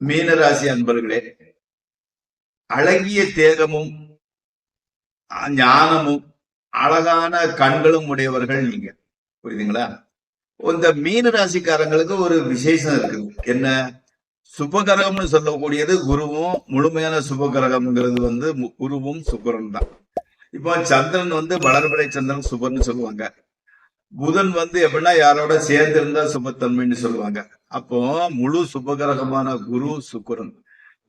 மீனராசி அன்பர்களே அழகிய தேகமும் ஞானமும் அழகான கண்களும் உடையவர்கள் நீங்க. புரியுதுங்களா? இந்த மீன ராசிக்காரங்களுக்கு ஒரு விசேஷம் இருக்குது என்ன? சுபகரகம்னு சொல்லக்கூடியது குருவும் முழுமையான சுபகரகம்ங்கிறது வந்து குருவும் சுக்கரன் தான். இப்போ சந்திரன் வந்து வளர்பிறை சந்திரன் சுபர்னு சொல்லுவாங்க. புதன் வந்து எப்படின்னா யாரோட சேர்ந்து இருந்தா சுபத்தன்மைன்னு சொல்லுவாங்க. அப்போ முழு சுபகிரகமான குரு சுக்குரன்.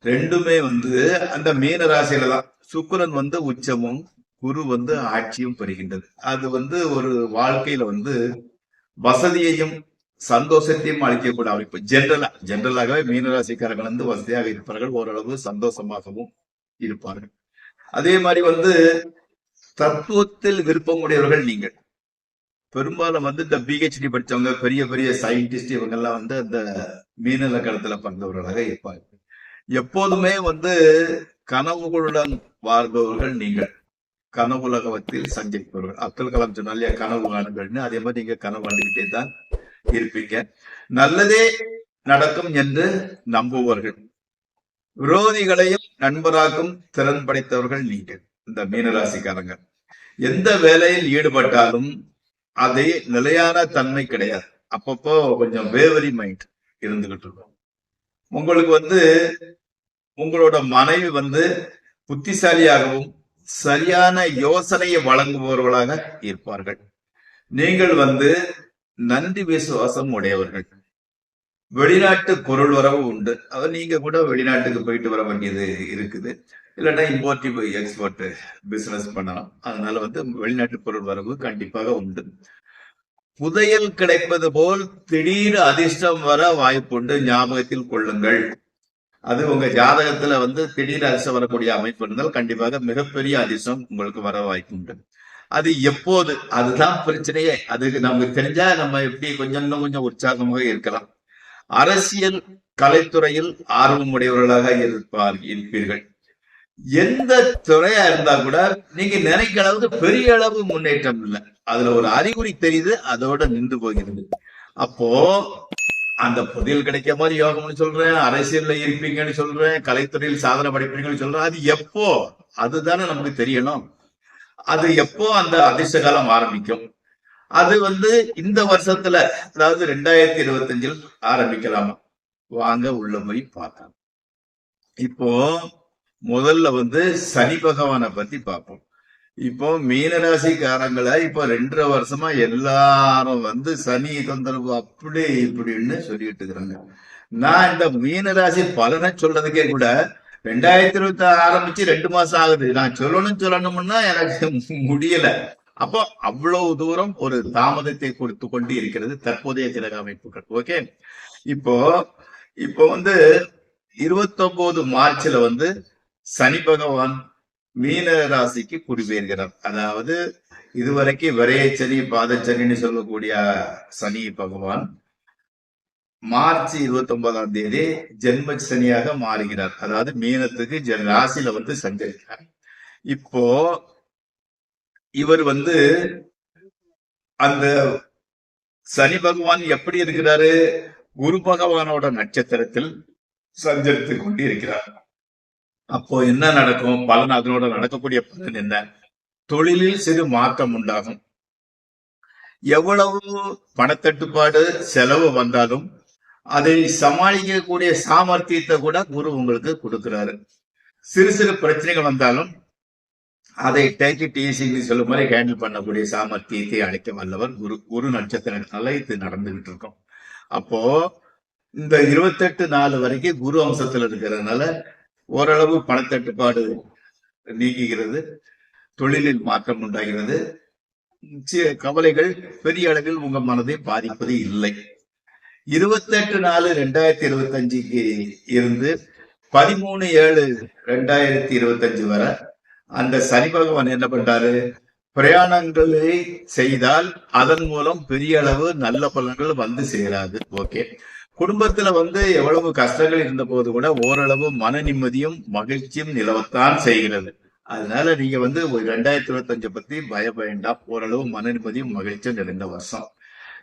ரெண்டுமே வந்து அந்த மீன ராசியில தான். சுக்குரன் வந்து உச்சமும் குரு வந்து ஆட்சியும் பெறுகின்றது. அது வந்து ஒரு வாழ்க்கையில வந்து வசதியையும் சந்தோஷத்தையும் அளிக்கக்கூடிய அமைப்பு ஜென்ரலா ஜென்ரலாகவே மீனராசிக்காரர்கள் வந்து வசதியாக இருப்பார்கள். ஓரளவு சந்தோஷமாகவும் இருப்பார்கள். அதே மாதிரி வந்து தத்துவத்தில் விருப்பம் உடையவர்கள் நீங்கள். பெரும்பாலும் வந்து இந்த பிஹெச்டி படிச்சவங்க பெரிய பெரிய சயின்டிஸ்ட் இவங்க எல்லாம் வந்து அந்த மீன லக்கணத்துல பிறந்தவர்களாக இருப்பாங்க. எப்போதுமே வந்து கனவுகளுடன் வாழ்பவர்கள் நீங்கள். கனவுலகத்தில் சஞ்சரிப்பவர்கள். அப்துல் கலாம் சொன்னா கனவு காணுங்கள்னு. அதே மாதிரி நீங்க கனவு காண்டுகிட்டே தான் இருப்பீங்க. நல்லதே நடக்கும் என்று நம்புவர்கள். விரோதிகளையும் நண்பராக்கும் திறன் படைத்தவர்கள் நீங்கள் இந்த மீனராசிக்காரங்க. எந்த வேலையில் ஈடுபட்டாலும் அதை நிலையான தன்மை கிடையாது. அப்பப்போ கொஞ்சம் வேவரி மைண்ட் இருந்துகிட்டு இருக்கும். உங்களுக்கு வந்து உங்களோட மனைவி வந்து புத்திசாலியாகவும் சரியான யோசனையை வழங்குபவர்களாக இருப்பார்கள். நீங்கள் வந்து நன்றி விசுவாசம் உடையவர்கள். வெளிநாட்டு பொருள் வரவு உண்டு. அது நீங்க கூட வெளிநாட்டுக்கு போயிட்டு வர வேண்டியது இருக்குது. இல்லைன்னா இம்போர்ட்டிவ் எக்ஸ்போர்ட் பிசினஸ் பண்ணலாம். அதனால வந்து வெளிநாட்டு பொருள் வரவு கண்டிப்பாக உண்டு. புதையல் கிடைப்பது போல் திடீர் அதிர்ஷ்டம் வர வாய்ப்புண்டு. ஞாபகத்தில் கொள்ளுங்கள். அது உங்க ஜாதகத்துல வந்து திடீர் அதிர்ஷ்டம் வரக்கூடிய அமைப்பு இருந்தால் கண்டிப்பாக மிகப்பெரிய அதிர்ஷ்டம் உங்களுக்கு வர வாய்ப்புண்டு. அது எப்போது? அதுதான் பிரச்சனையே. அதுக்கு நமக்கு தெரிஞ்சா நம்ம எப்படி கொஞ்சம் இன்னும் கொஞ்சம் உற்சாகமாக இருக்கலாம். அரசியல் கலைத்துறையில் ஆர்வம் உடையவர்களாக இருப்பார் இருப்பீர்கள். எந்த துறையா இருந்தா கூட நீங்க நினைக்கிற அளவுக்கு பெரிய அளவு முன்னேற்றம் இல்லை. அதுல ஒரு அறிகுறி தெரியுது அதோட நின்று போகிறது. அப்போ அந்த புதையல் கிடைக்க மாதிரி யோகம்னு சொல்றேன் அரசியல்ல இருப்பீங்கன்னு சொல்றேன் கலைத்துறையில் சாதனை படைப்பீங்கன்னு சொல்றேன் அது எப்போ? அதுதானே நமக்கு தெரியணும். அது எப்போ அந்த அதிர்ஷ்ட காலம் ஆரம்பிக்கும்? அது வந்து இந்த வருஷத்துல அதாவது ரெண்டாயிரத்தி இருபத்தஞ்சில் ஆரம்பிக்கலாமா? வாங்க உள்ள போய் பார்க்கலாம். இப்போ முதல்ல வந்து சனி பகவானை பத்தி பார்ப்போம். இப்போ மீனராசிக்காரங்களை இப்போ ரெண்டரை வருஷமா எல்லாரும் வந்து சனி தொந்தரவு அப்படி இப்படின்னு சொல்லிட்டு இருக்கிறாங்க. நான் இந்த மீனராசி பலனை சொல்றதுக்கே கூட ரெண்டாயிரத்தி இருபத்தி ஆரம்பிச்சு ரெண்டு மாசம் ஆகுது. நான் சொல்லணும் சொல்லணும்னா எனக்கு முடியல. அப்போ அவ்வளவு தூரம் ஒரு தாமதத்தை கொடுத்து கொண்டு இருக்கிறது தற்போதைய திலக அமைப்புகள். ஓகே இப்போ இப்போ வந்து இருபத்தொன்பது மார்ச்ல வந்து சனி பகவான் மீன ராசிக்கு குடிபெயர்கிறார் அதாவது இதுவரைக்கும் சனி பாதச்சனின்னு சொல்லக்கூடிய சனி பகவான் மார்ச் இருபத்தி ஒன்பதாம் தேதி ஜென்ம சனியாக மாறுகிறார். அதாவது மீனத்துக்கு ஜென் ராசியில வந்து சஞ்சரிக்கிறார். இப்போ இவர் வந்து அந்த சனி பகவான் எப்படி இருக்கிறாரு? குரு பகவானோட நட்சத்திரத்தில் சஞ்சரித்து கொண்டு இருக்கிறார் அப்போ என்ன நடக்கும்? பலன் அதனோட நடக்கக்கூடிய பலன் என்ன? தொழிலில் சிறு மாற்றம் உண்டாகும். எவ்வளவு பணத்தட்டுப்பாடு செலவு வந்தாலும் அதை சமாளிக்கக்கூடிய சாமர்த்தியத்தை கூட குரு உங்களுக்கு கொடுக்கிறாரு. சிறு சிறு பிரச்சனைகள் வந்தாலும் அதை டேக் இட் சொல்லும் மாதிரி ஹேண்டில் பண்ணக்கூடிய சாமர்த்தியத்தை அழைக்க வல்லவர் குரு குரு நட்சத்திரத்தினால இது நடந்துகிட்டு இருக்கும் அப்போ இந்த இருபத்தெட்டு நாலு வரைக்கும் குரு அம்சத்துல இருக்கிறதுனால ஓரளவு பணத்தட்டுப்பாடு நீங்குகிறது தொழிலில் மாற்றம் உண்டாகிறது. கவலைகள் பெரிய அளவில் உங்க மனதை பாதிப்பது இல்லை. இருபத்தெட்டு நாலு ரெண்டாயிரத்தி இருபத்தஞ்சுக்கு இருந்து பதிமூணு ஏழு ரெண்டாயிரத்தி இருபத்தஞ்சு வரை அந்த சனி பகவான் என்ன பண்றாரு? பிரயாணங்களை செய்தால் அதன் மூலம் பெரிய அளவு நல்ல பலன்கள் வந்து சேராது. ஓகே. குடும்பத்துல வந்து எவ்வளவு கஷ்டங்கள் இருந்த போது கூட ஓரளவு மன நிம்மதியும் மகிழ்ச்சியும் நிலவத்தான் செய்கிறது. அதனால நீங்க வந்து ஒரு ரெண்டாயிரத்தி இருபத்தஞ்சு பத்தி பய வேண்டாம் ஓரளவு மன நிம்மதியும் மகிழ்ச்சியும் நிறைந்த வருஷம்.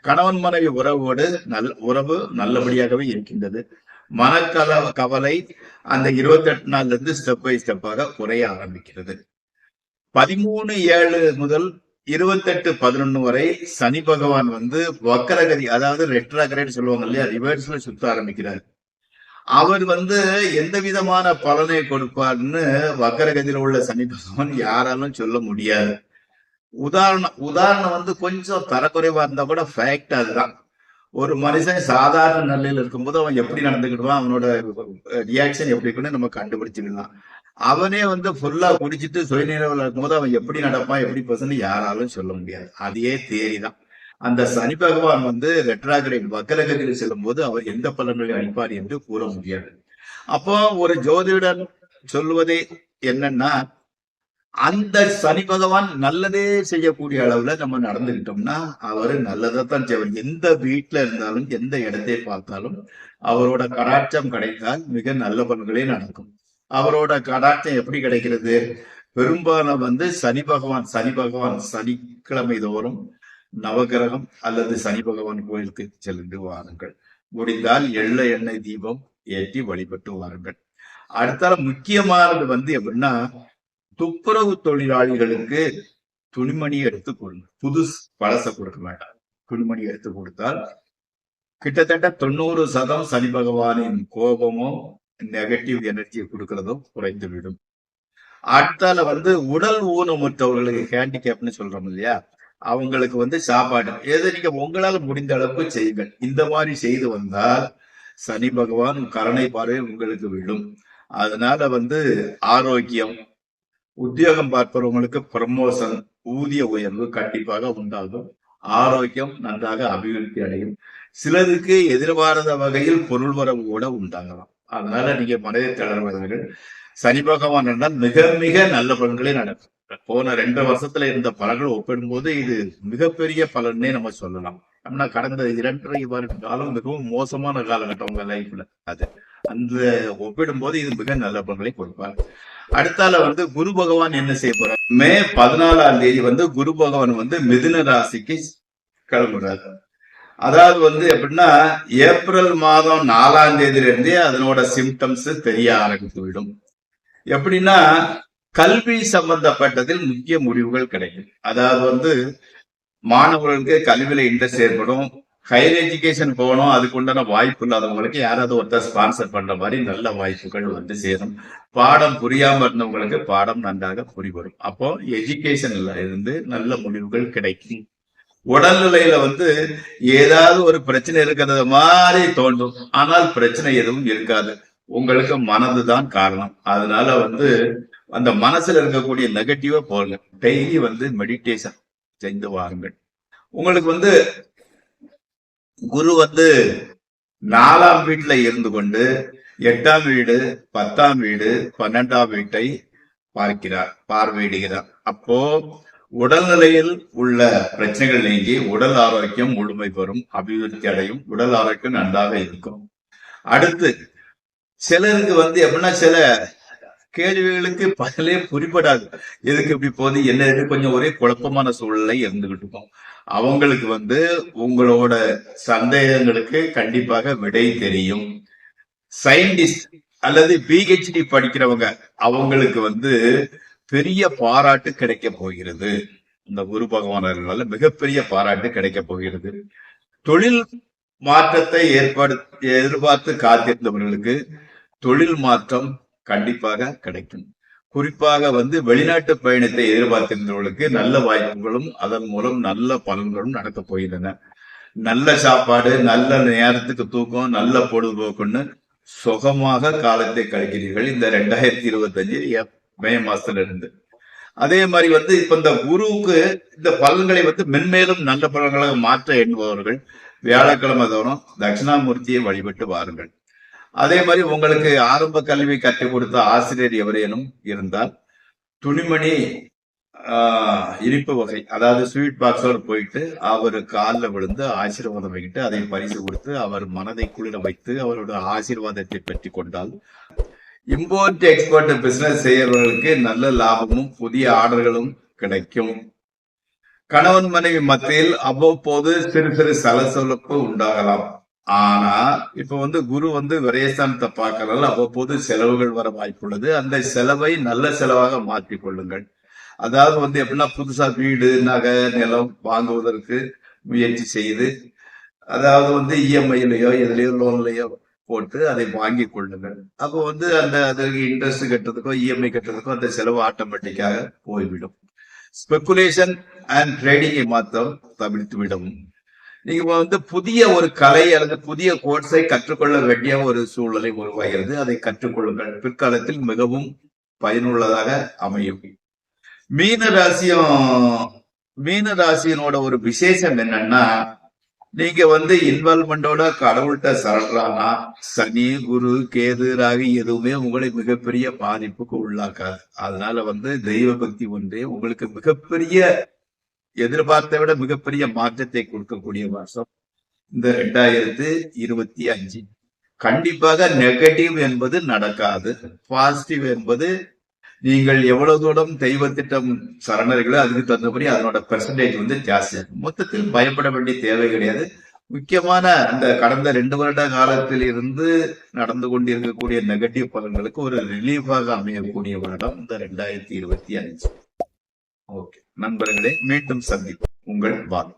கணவன் மனைவி உறவோடு நல்ல உறவு நல்லபடியாகவே இருக்கின்றது. மனக்கல கவலை அந்த இருபத்தெட்டு நாள்ல இருந்து ஸ்டெப் பை ஸ்டெப்பாக குறைய ஆரம்பிக்கிறது. பதிமூணு ஏழு முதல் இருபத்தெட்டு பதினொன்னு வரை சனி பகவான் வந்து வக்கரகதி அதாவது ரெட்ராகரேட் சொல்லுவாங்க இல்லையா ரிவர்ஸ்ல சுத்த ஆரம்பிக்கிறார். அவர் வந்து எந்த விதமான பலனை கொடுப்பார்னு வக்கரகதியில் உள்ள சனி பகவான் யாராலும் சொல்ல முடியாது. உதாரணம் உதாரணம் வந்து கொஞ்சம் தரக்குறைவா இருந்தா கூட ஃபேக்ட் அதுதான். ஒரு மனுஷன் சாதாரண நிலையில இருக்கும்போது அவன் எப்படி நடந்துக்கிடுவான் அவனோட ரியாக்ஷன் எப்படி இருக்குன்னு நம்ம கண்டுபிடிச்சிக்கலாம். அவனே வந்து ஃபுல்லா குடிச்சிட்டு சுயநினைவில் இருக்கும்போது அவன் எப்படி நடப்பான் எப்படி பேசுன்னு யாராலும் சொல்ல முடியாது. அதே தேரி தான். அந்த சனி பகவான் வந்து ரெட்ராகிரேட் வக்கரகதியில் செல்லும் போது அவர் எந்த பலன்களை அளிப்பார் என்று கூற முடியாது. அப்போ ஒரு ஜோதிடன் சொல்லுவதே என்னன்னா அந்த சனி பகவான் நல்லதே செய்யக்கூடிய அளவுல நம்ம நடந்துகிட்டோம்னா அவரு நல்லதைத்தான் செய்வார். எந்த வீட்டுல இருந்தாலும் எந்த இடத்தை பார்த்தாலும் அவரோட கடாட்சம் கிடைத்தால் மிக நல்ல பலன்களே நடக்கும். அவரோட கடாட்சம் எப்படி கிடைக்கிறது? பெரும்பாலும் வந்து சனி பகவான் சனி பகவான் சனிக்கிழமை தோறும் நவகிரகம் அல்லது சனி பகவான் கோயிலுக்கு சென்று வாருங்கள். முடிந்தால் எள்ள எண்ணெய் தீபம் ஏற்றி வழிபட்டு வாருங்கள். அடுத்தால முக்கியமானது வந்து எப்படின்னா துப்புரவு தொழிலாளிகளுக்கு துணிமணி எடுத்து கொடுங்க புது பழச கொடுக்க வேண்டாம். துணிமணி எடுத்து கொடுத்தால் கிட்டத்தட்ட தொண்ணூறு சதம் சனி பகவானின் கோபமோ நெகட்டிவ் எனர்ஜியை கொடுக்கறதும் குறைந்து விடும். அடுத்தால வந்து உடல் ஊனமுற்றவர்களுக்கு ஹேண்டிகேப்னு சொல்றோம் இல்லையா? அவங்களுக்கு வந்து சாப்பாடு. எது நீங்க உங்களால முடிந்த அளவுக்கு செய்யுங்கள். இந்த மாதிரி செய்து வந்தால் சனி பகவான் கருணை பார்வை உங்களுக்கு விடும் அதனால வந்து ஆரோக்கியம் உத்தியோகம் பார்ப்பவங்களுக்கு ப்ரமோஷன் ஊதிய உயர்வு கண்டிப்பாக உண்டாகும். ஆரோக்கியம் நன்றாக அபிவிருத்தி அடையும். சிலருக்கு எதிர்பாராத வகையில் பொருள் வரவு கூட உண்டாகலாம். அதனால நீங்க மனதை தளர்வார்கள் சனி பகவான் என்றால் மிக மிக நல்ல பலன்களே நடக்கும். போன ரெண்டு வருஷத்துல இருந்த பலன்கள் ஒப்பிடும்போது இது மிகப்பெரிய பலன்னே நம்ம சொல்லலாம். நம்ம கடந்த இரண்டரை வருட காலம் மிகவும் மோசமான காலகட்டம் உங்க லைஃப்ல அது. அந்த ஒப்பிடும்போது இது மிக நல்ல பலன்களை கொடுப்பார் அடுத்தால வந்து குரு பகவான் என்ன செய்ய போறார்? மே பதினாலாம் தேதி வந்து குரு பகவான் வந்து மிதுன ராசிக்கு கிளம்புறாரு. அதாவது வந்து எப்படின்னா ஏப்ரல் மாதம் நாலாம் தேதியில இருந்தே அதனோட சிம்டம்ஸ் தெரிய ஆரம்பித்து விடும். எப்படின்னா கல்வி சம்பந்தப்பட்டதில் முக்கிய முடிவுகள் கிடைக்கும். அதாவது வந்து மாணவர்களுக்கு கல்வியில இன்ட்ரெஸ்ட் ஏற்படும். ஹையர் எஜுகேஷன் போகணும் அதுக்கு உண்டான வாய்ப்பு இல்லாதவங்களுக்கு யாராவது ஒருத்தர் ஸ்பான்சர் பண்ற மாதிரி நல்ல வாய்ப்புகள் வந்து சேரும். பாடம் புரியாம இருந்தவங்களுக்கு பாடம் நன்றாக புரிவரும். அப்போ எஜுகேஷன்ல இருந்து நல்ல முடிவுகள் கிடைக்கும். உடல்நிலையில வந்து ஏதாவது ஒரு பிரச்சனை இருக்கிறது மாதிரி தோன்றும். ஆனால் பிரச்சனை எதுவும் இருக்காது. உங்களுக்கு மனதுதான் காரணம். அதனால வந்து அந்த மனசுல இருக்கக்கூடிய நெகட்டிவா போங்க. டெய்லி வந்து மெடிடேஷன் செய்து வாருங்கள். உங்களுக்கு வந்து குரு வந்து நாலாம் வீட்டுல இருந்து கொண்டு எட்டாம் வீடு பத்தாம் வீடு பன்னெண்டாம் வீட்டை பார்க்கிறார் பார்வையிடுகிறார். அப்போ உடல்நிலையில் உள்ள பிரச்சனைகள் நீங்கி உடல் ஆரோக்கியம் முழுமை பெறும் அபிவிருத்தி அடையும் உடல் ஆரோக்கியம் நன்றாக இருக்கும். அடுத்து சிலருக்கு வந்து எப்படின்னா சில கேள்விகளுக்கு பதிலே புரிபடாது. எதுக்கு இப்படி போகுது? என்ன கொஞ்சம் ஒரே குழப்பமான சூழ்நிலை இருந்துகிட்டு இருக்கும். அவங்களுக்கு வந்து உங்களோட சந்தேகங்களுக்கு கண்டிப்பாக விடை தெரியும். சயின்டிஸ்ட் அல்லது பிஹெச்டி படிக்கிறவங்க அவங்களுக்கு வந்து பெரிய பாராட்டு கிடைக்க போகிறது. இந்த குரு பகவானர்களால மிகப்பெரிய பாராட்டு கிடைக்க போகிறது. தொழில் மாற்றத்தை ஏற்படு எதிர்பார்த்து காத்திருந்தவர்களுக்கு தொழில் மாற்றம் கண்டிப்பாக கிடைக்கும். குறிப்பாக வந்து வெளிநாட்டு பயணத்தை எதிர்பார்த்திருந்தவர்களுக்கு நல்ல வாய்ப்புகளும் அதன் மூலம் நல்ல பலன்களும் நடத்தப் போகின்றன. நல்ல சாப்பாடு நல்ல நேரத்துக்கு தூக்கம் நல்ல பொழுதுபோக்குன்னு சுகமாக காலத்தை கழிக்கிறீர்கள். இந்த ரெண்டாயிரத்தி இருபத்தி அஞ்சு மே மாசத்துல இருந்து அதே மாதிரி வந்து இப்ப இந்த குருவுக்கு இந்த பலன்களை வந்து மென்மேலும் நல்ல பலன்களாக மாற்ற எண்ணுபவர்கள் வியாழக்கிழமை தோறும் தட்சிணாமூர்த்தியை வழிபட்டு வாருங்கள். அதே மாதிரி உங்களுக்கு ஆரம்ப கல்வி கற்றுக் கொடுத்த ஆசிரியர் எவரேனும் இருந்தால் துணிமணி ஆஹ், இனிப்பு வகை அதாவது ஸ்வீட் பாக்ஸோட போயிட்டு அவர் காலில் விழுந்து ஆசீர்வாதம் வைக்கிட்டு அதை பரிசு கொடுத்து அவர் மனதை குளிர வைத்து அவரோட ஆசீர்வாதத்தை பெற்று கொண்டால் இம்போர்ட் எக்ஸ்போர்ட் பிசினஸ் செய்யறவர்களுக்கு நல்ல லாபமும் புதிய ஆர்டர்களும் கிடைக்கும். கணவன் மனைவி மத்தியில் அவ்வப்போது சிறு சிறு சலசலப்பு உண்டாகலாம். ஆனா இப்ப வந்து குரு வந்து விரயஸ்தானத்தை பார்க்கறதால அவ்வப்போது செலவுகள் வர வாய்ப்புள்ளது. அந்த செலவை நல்ல செலவாக மாற்றிக் கொள்ளுங்கள் அதாவது வந்து எப்படின்னா புதுசா வீடு நகை நிலம் வாங்குவதற்கு முயற்சி செய்து அதாவது வந்து E இஎம்ஐலயோ எதுலயோ லோன்லயோ போட்டு அதை வாங்கி கொள்ளுங்கள். அப்போ வந்து அந்த அதற்கு இன்ட்ரெஸ்ட் கட்டுறதுக்கோ இஎம்ஐ கட்டுறதுக்கோ அந்த செலவு ஆட்டோமேட்டிக்காக போய்விடும். ஸ்பெகுலேஷன் அண்ட் ட்ரேடிங்கை மாத்திரம் தவிர்த்து விடவும் நீங்க வந்து புதிய ஒரு கலை அல்லது புதிய கோர்ஸை கற்றுக்கொள்ள வேண்டிய ஒரு சூழ்நிலை உருவாகிறது. அதை கற்றுக்கொள்ளுங்கள். பிற்காலத்தில் மிகவும் பயனுள்ளதாக அமையும். மீன ராசியும் மீன ராசியினோட ஒரு விசேஷம் என்னன்னா நீங்க வந்து இன்வால்மெண்டோட கடவுள்கிட்ட சரடுறானா சனி குரு கேது ராகு எதுவுமே உங்களை மிகப்பெரிய பாதிப்புக்கு உள்ளாக்காது. அதனால வந்து தெய்வ பக்தி ஒன்றே உங்களுக்கு மிகப்பெரிய எதிர்பார்த்தை விட மிகப்பெரிய மாற்றத்தை கொடுக்கக்கூடிய வருஷம் இந்த ரெண்டாயிரத்து இருபத்தி அஞ்சு. கண்டிப்பாக நெகட்டிவ் என்பது நடக்காது. பாசிட்டிவ் என்பது நீங்கள் எவ்வளவு தூரம் தெய்வ திட்டம் சரணர்களோ அதுக்கு தகுந்தபடி அதனோட பெர்சன்டேஜ் வந்து ஜாஸ்தியாகும் மொத்தத்தில் பயப்பட வேண்டிய தேவை கிடையாது. முக்கியமான அந்த கடந்த ரெண்டு வருட காலத்தில் இருந்து நடந்து கொண்டிருக்கக்கூடிய நெகட்டிவ் பலன்களுக்கு ஒரு ரிலீஃபாக அமையக்கூடிய வருடம் இந்த ரெண்டாயிரத்தி இருபத்தி அஞ்சு. ஓகே. நண்பர்களே மீண்டும் சந்திப்போம். உங்கள் வாழ்